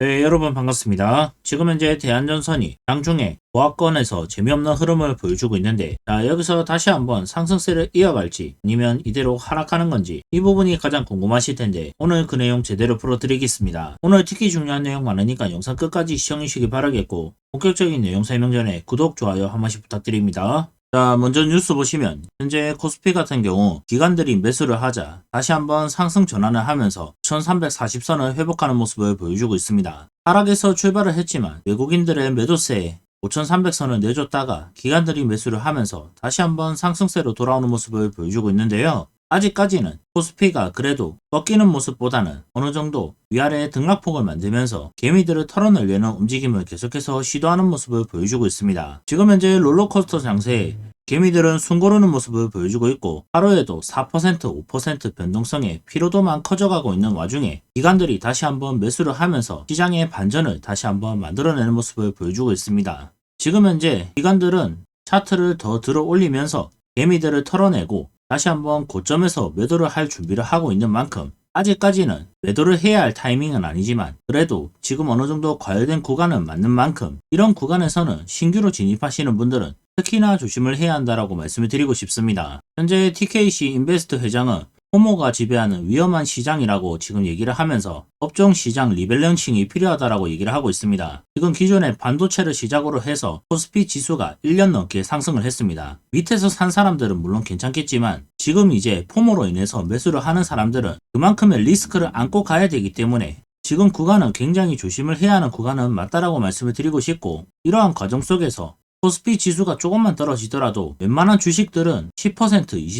네, 여러분 반갑습니다. 지금 현재 대한전선이 장중에 보합권에서 재미없는 흐름을 보여주고 있는데 자, 여기서 다시 한번 상승세를 이어갈지 아니면 이대로 하락하는 건지 이 부분이 가장 궁금하실 텐데 오늘 그 내용 제대로 풀어드리겠습니다. 오늘 특히 중요한 내용 많으니까 영상 끝까지 시청해 주시기 바라겠고 본격적인 내용 설명 전에 구독, 좋아요 한 번씩 부탁드립니다. 자, 먼저 뉴스 보시면 현재 코스피 같은 경우 기관들이 매수를 하자 다시 한번 상승 전환을 하면서 1340선을 회복하는 모습을 보여주고 있습니다. 하락에서 출발을 했지만 외국인들의 매도세에 5300선을 내줬다가 기관들이 매수를 하면서 다시 한번 상승세로 돌아오는 모습을 보여주고 있는데요. 아직까지는 코스피가 그래도 꺾이는 모습보다는 어느 정도 위아래 등락폭을 만들면서 개미들을 털어내려는 움직임을 계속해서 시도하는 모습을 보여주고 있습니다. 지금 현재 롤러코스터 장세에 개미들은 숨고르는 모습을 보여주고 있고 하루에도 4% 5% 변동성에 피로도만 커져가고 있는 와중에 기관들이 다시 한번 매수를 하면서 시장의 반전을 다시 한번 만들어내는 모습을 보여주고 있습니다. 지금 현재 기관들은 차트를 더 들어 올리면서 개미들을 털어내고 다시 한번 고점에서 매도를 할 준비를 하고 있는 만큼 아직까지는 매도를 해야 할 타이밍은 아니지만 그래도 지금 어느 정도 과열된 구간은 맞는 만큼 이런 구간에서는 신규로 진입하시는 분들은 특히나 조심을 해야 한다라고 말씀을 드리고 싶습니다. 현재 TKC 인베스트 회장은 호모가 지배하는 위험한 시장이라고 지금 얘기를 하면서 업종 시장 리밸런싱이 필요하다라고 얘기를 하고 있습니다. 지금 기존에 반도체를 시작으로 해서 코스피 지수가 1년 넘게 상승을 했습니다. 밑에서 산 사람들은 물론 괜찮겠지만 지금 이제 포모로 인해서 매수를 하는 사람들은 그만큼의 리스크를 안고 가야 되기 때문에 지금 구간은 굉장히 조심을 해야 하는 구간은 맞다라고 말씀을 드리고 싶고 이러한 과정 속에서 코스피 지수가 조금만 떨어지더라도 웬만한 주식들은 10%,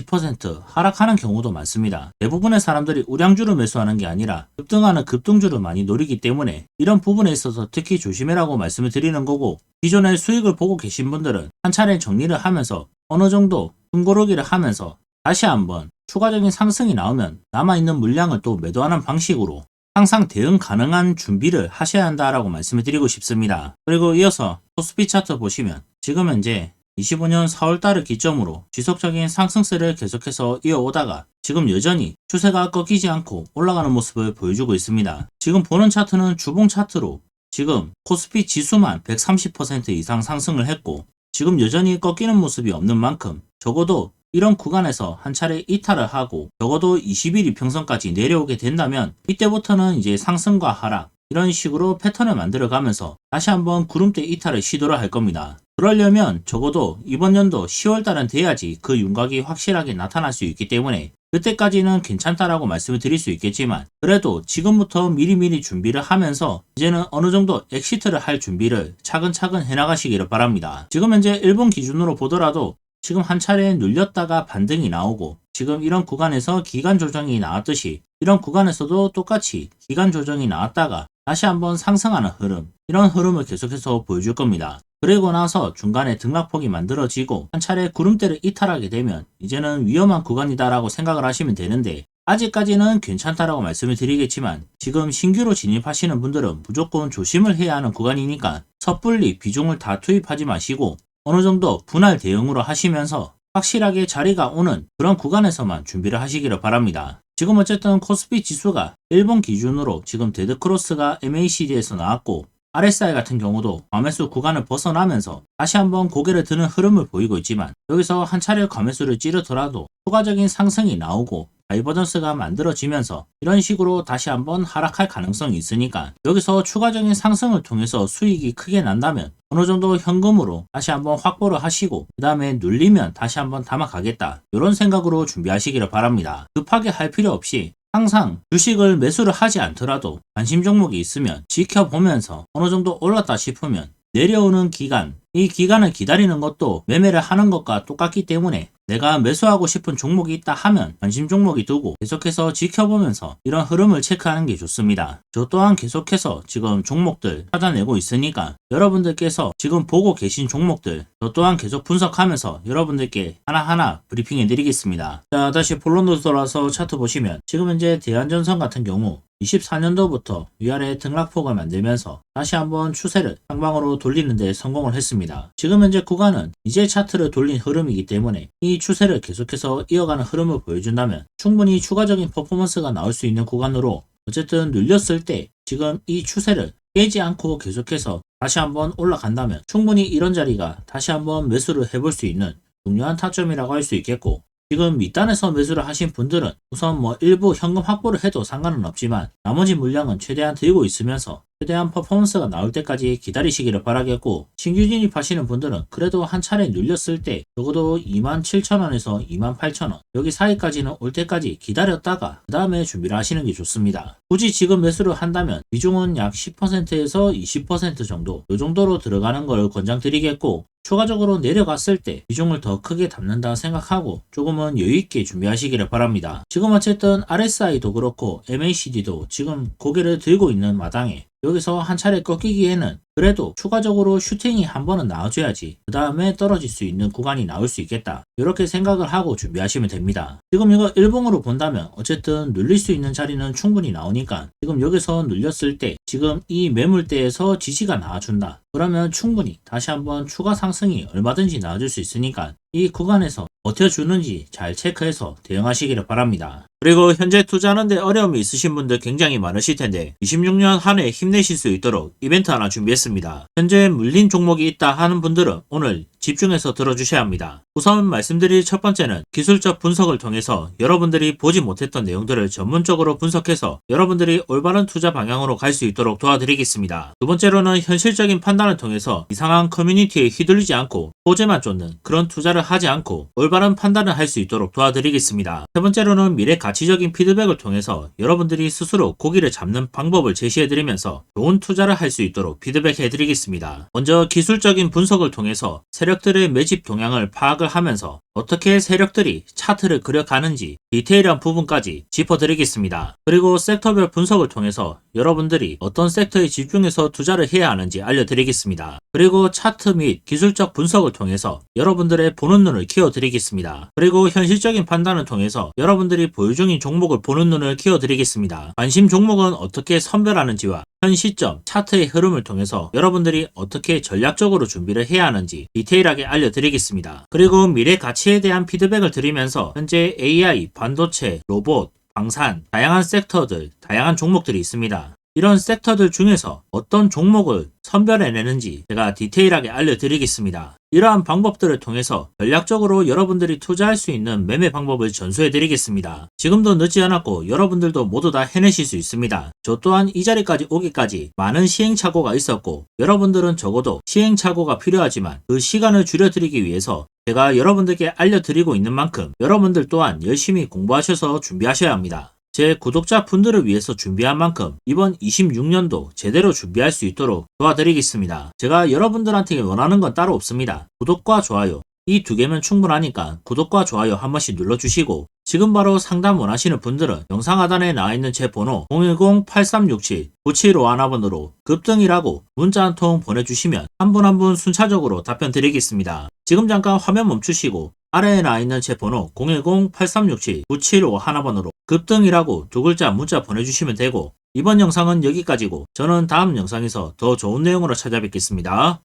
20% 하락하는 경우도 많습니다. 대부분의 사람들이 우량주를 매수하는 게 아니라 급등하는 급등주를 많이 노리기 때문에 이런 부분에 있어서 특히 조심해라고 말씀을 드리는 거고 기존의 수익을 보고 계신 분들은 한 차례 정리를 하면서 어느 정도 숨고르기를 하면서 다시 한번 추가적인 상승이 나오면 남아있는 물량을 또 매도하는 방식으로 항상 대응 가능한 준비를 하셔야 한다라고 말씀을 드리고 싶습니다. 그리고 이어서 코스피 차트 보시면 지금 현재 25년 4월달을 기점으로 지속적인 상승세를 계속해서 이어오다가 지금 여전히 추세가 꺾이지 않고 올라가는 모습을 보여주고 있습니다. 지금 보는 차트는 주봉 차트로 지금 코스피 지수만 130% 이상 상승을 했고 지금 여전히 꺾이는 모습이 없는 만큼 적어도 이런 구간에서 한 차례 이탈을 하고 적어도 20일 이평선까지 내려오게 된다면 이때부터는 이제 상승과 하락 이런 식으로 패턴을 만들어 가면서 다시 한번 구름대 이탈을 시도를 할 겁니다. 그러려면 적어도 이번 연도 10월 달은 돼야지 그 윤곽이 확실하게 나타날 수 있기 때문에 그때까지는 괜찮다라고 말씀을 드릴 수 있겠지만 그래도 지금부터 미리미리 준비를 하면서 이제는 어느 정도 엑시트를 할 준비를 차근차근 해나가시기를 바랍니다. 지금 현재 일본 기준으로 보더라도 지금 한 차례 눌렸다가 반등이 나오고 지금 이런 구간에서 기간 조정이 나왔듯이 이런 구간에서도 똑같이 기간 조정이 나왔다가 다시 한번 상승하는 흐름 이런 흐름을 계속해서 보여줄 겁니다. 그리고 나서 중간에 등락폭이 만들어지고 한 차례 구름대를 이탈하게 되면 이제는 위험한 구간이다라고 생각을 하시면 되는데 아직까지는 괜찮다라고 말씀을 드리겠지만 지금 신규로 진입하시는 분들은 무조건 조심을 해야 하는 구간이니까 섣불리 비중을 다 투입하지 마시고 어느 정도 분할 대응으로 하시면서 확실하게 자리가 오는 그런 구간에서만 준비를 하시기를 바랍니다. 지금 어쨌든 코스피 지수가 일본 기준으로 지금 데드크로스가 MACD에서 나왔고 RSI 같은 경우도 과매수 구간을 벗어나면서 다시 한번 고개를 드는 흐름을 보이고 있지만 여기서 한 차례 과매수를 찌르더라도 추가적인 상승이 나오고 다이버전스가 만들어지면서 이런 식으로 다시 한번 하락할 가능성이 있으니까 여기서 추가적인 상승을 통해서 수익이 크게 난다면 어느 정도 현금으로 다시 한번 확보를 하시고 그 다음에 눌리면 다시 한번 담아가겠다 이런 생각으로 준비하시기를 바랍니다. 급하게 할 필요 없이 항상 주식을 매수를 하지 않더라도 관심 종목이 있으면 지켜보면서 어느 정도 올랐다 싶으면 내려오는 기간, 이 기간을 기다리는 것도 매매를 하는 것과 똑같기 때문에 내가 매수하고 싶은 종목이 있다 하면 관심 종목이 두고 계속해서 지켜보면서 이런 흐름을 체크하는 게 좋습니다. 저 또한 계속해서 지금 종목들 찾아내고 있으니까 여러분들께서 지금 보고 계신 종목들 저 또한 계속 분석하면서 여러분들께 하나하나 브리핑 해 드리겠습니다. 자 다시 본론으로 돌아서 차트 보시면 지금 현재 대한전선 같은 경우 24년도부터 위아래 등락폭을 만들면서 다시 한번 추세를 상방으로 돌리는데 성공을 했습니다. 지금 현재 구간은 이제 차트를 돌린 흐름이기 때문에 이 추세를 계속해서 이어가는 흐름을 보여준다면 충분히 추가적인 퍼포먼스가 나올 수 있는 구간으로 어쨌든 눌렸을 때 지금 이 추세를 깨지 않고 계속해서 다시 한번 올라간다면 충분히 이런 자리가 다시 한번 매수를 해볼 수 있는 중요한 타점이라고 할 수 있겠고 지금 밑단에서 매수를 하신 분들은 우선 뭐 일부 현금 확보를 해도 상관은 없지만 나머지 물량은 최대한 들고 있으면서 최대한 퍼포먼스가 나올 때까지 기다리시기를 바라겠고 신규 진입하시는 분들은 그래도 한 차례 눌렸을 때 적어도 27,000원에서 28,000원 여기 사이까지는 올 때까지 기다렸다가 그 다음에 준비를 하시는 게 좋습니다. 굳이 지금 매수를 한다면 비중은 약 10%에서 20% 정도 이 정도로 들어가는 걸 권장드리겠고 추가적으로 내려갔을 때 비중을 더 크게 담는다 생각하고 조금은 여유있게 준비하시기를 바랍니다. 지금 어쨌든 RSI도 그렇고 MACD도 지금 고개를 들고 있는 마당에 여기서 한 차례 꺾이기에는 그래도 추가적으로 슈팅이 한 번은 나와줘야지 그 다음에 떨어질 수 있는 구간이 나올 수 있겠다. 이렇게 생각을 하고 준비하시면 됩니다. 지금 이거 일봉으로 본다면 어쨌든 눌릴 수 있는 자리는 충분히 나오니까 지금 여기서 눌렸을 때 지금 이 매물대에서 지지가 나와준다. 그러면 충분히 다시 한번 추가 상승이 얼마든지 나와줄 수 있으니까 이 구간에서 버텨주는지 잘 체크해서 대응하시기를 바랍니다. 그리고 현재 투자하는데 어려움이 있으신 분들 굉장히 많으실 텐데 26년 한 해 힘내실 수 있도록 이벤트 하나 준비했습니다. 현재 물린 종목이 있다 하는 분들은 오늘 집중해서 들어주셔야 합니다. 우선 말씀드릴 첫 번째는 기술적 분석을 통해서 여러분들이 보지 못했던 내용들을 전문적으로 분석해서 여러분들이 올바른 투자 방향으로 갈 수 있도록 도와드리겠습니다. 두 번째로는 현실적인 판단을 통해서 이상한 커뮤니티에 휘둘리지 않고 호재만 쫓는 그런 투자를 하지 않고 올바른 판단을 할 수 있도록 도와드리겠습니다. 세 번째로는 미래 가치적인 피드백을 통해서 여러분들이 스스로 고기를 잡는 방법을 제시해드리면서 좋은 투자를 할 수 있도록 피드백해드리겠습니다. 먼저 기술적인 분석을 통해서 세력 들의 매집 동향을 파악을 하면서 어떻게 세력들이 차트를 그려가는지 디테일한 부분까지 짚어드리겠습니다. 그리고 섹터별 분석을 통해서 여러분들이 어떤 섹터에 집중해서 투자를 해야 하는지 알려드리겠습니다. 그리고 차트 및 기술적 분석을 통해서 여러분들의 보는 눈을 키워드리겠습니다. 그리고 현실적인 판단을 통해서 여러분들이 보유 중인 종목을 보는 눈을 키워드리겠습니다. 관심 종목은 어떻게 선별하는지와 현 시점 차트의 흐름을 통해서 여러분들이 어떻게 전략적으로 준비를 해야 하는지 디테일하게 알려드리겠습니다. 그리고 미래 가치 에 대한 피드백을 드리면서 현재 AI, 반도체, 로봇, 방산, 다양한 섹터들, 다양한 종목들이 있습니다. 이런 섹터들 중에서 어떤 종목을 선별해내는지 제가 디테일하게 알려드리겠습니다. 이러한 방법들을 통해서 전략적으로 여러분들이 투자할 수 있는 매매 방법을 전수해드리겠습니다. 지금도 늦지 않았고 여러분들도 모두 다 해내실 수 있습니다. 저 또한 이 자리까지 오기까지 많은 시행착오가 있었고 여러분들은 적어도 시행착오가 필요하지만 그 시간을 줄여드리기 위해서 제가 여러분들께 알려드리고 있는 만큼 여러분들 또한 열심히 공부하셔서 준비하셔야 합니다. 제 구독자 분들을 위해서 준비한 만큼 이번 26년도 제대로 준비할 수 있도록 도와드리겠습니다. 제가 여러분들한테 원하는 건 따로 없습니다. 구독과 좋아요 이 두 개면 충분하니까 구독과 좋아요 한 번씩 눌러주시고 지금 바로 상담 원하시는 분들은 영상 하단에 나와 있는 제 번호 010-8367-9751번으로 급등이라고 문자 한 통 보내주시면 한 분 한 분 순차적으로 답변 드리겠습니다. 지금 잠깐 화면 멈추시고 아래에 나와 있는 제 번호 010-8367-9751번으로 급등이라고 두 글자 문자 보내주시면 되고 이번 영상은 여기까지고 저는 다음 영상에서 더 좋은 내용으로 찾아뵙겠습니다.